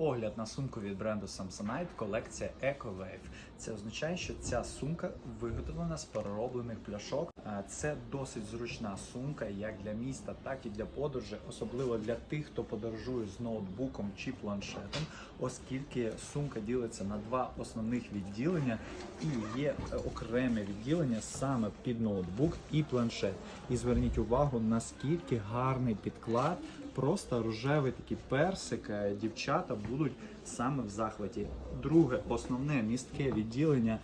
огляд на сумку від бренду Samsonite колекція EcoWave. Це означає, що ця сумка виготовлена з перероблених пляшок. Це досить зручна сумка як для міста, так і для подорожі, особливо для тих, хто подорожує з ноутбуком чи планшетом, оскільки сумка ділиться на два основних відділення і є е, окреме відділення саме під ноутбук і планшет. І зверніть увагу, наскільки гарний підклад, просто рожевий такий персик. Дівчата будуть саме в захваті. Друге, основне містке відділення,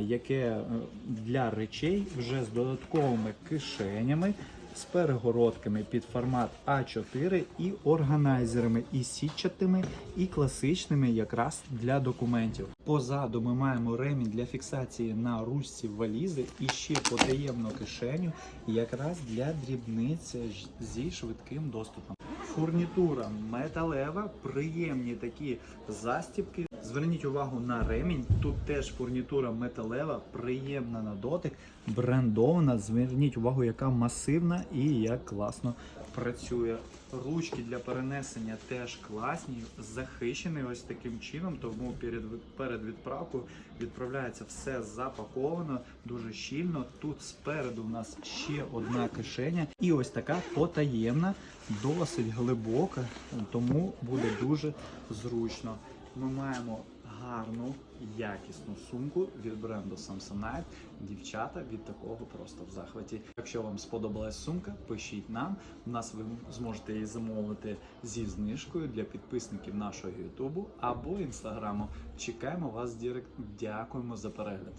яке е, для речей вже з додатковими кишенями. З перегородками під формат А4 і органайзерами, і сітчатими, і класичними якраз для документів. Позаду ми маємо ремінь для фіксації на ручці валізи і ще потаємну кишеню, якраз для дрібниць зі швидким доступом. Фурнітура металева, приємні такі застібки. Зверніть увагу на ремінь. Тут теж фурнітура металева, приємна на дотик, брендована. Зверніть увагу, яка масивна і як класно працює. Ручки для перенесення теж класні, захищені ось таким чином, тому перед, перед відправкою відправляється все запаковано дуже щільно. Тут спереду у нас ще одна кишеня, і ось така потаємна, досить глибока, тому буде дуже зручно. Ми маємо гарну, якісну сумку від бренду Samsonite. Дівчата від такого просто в захваті. Якщо вам сподобалась сумка, пишіть нам. У нас ви зможете її замовити зі знижкою для підписників нашого Ютубу або інстаграму. Чекаємо вас в. Дякуємо за перегляд.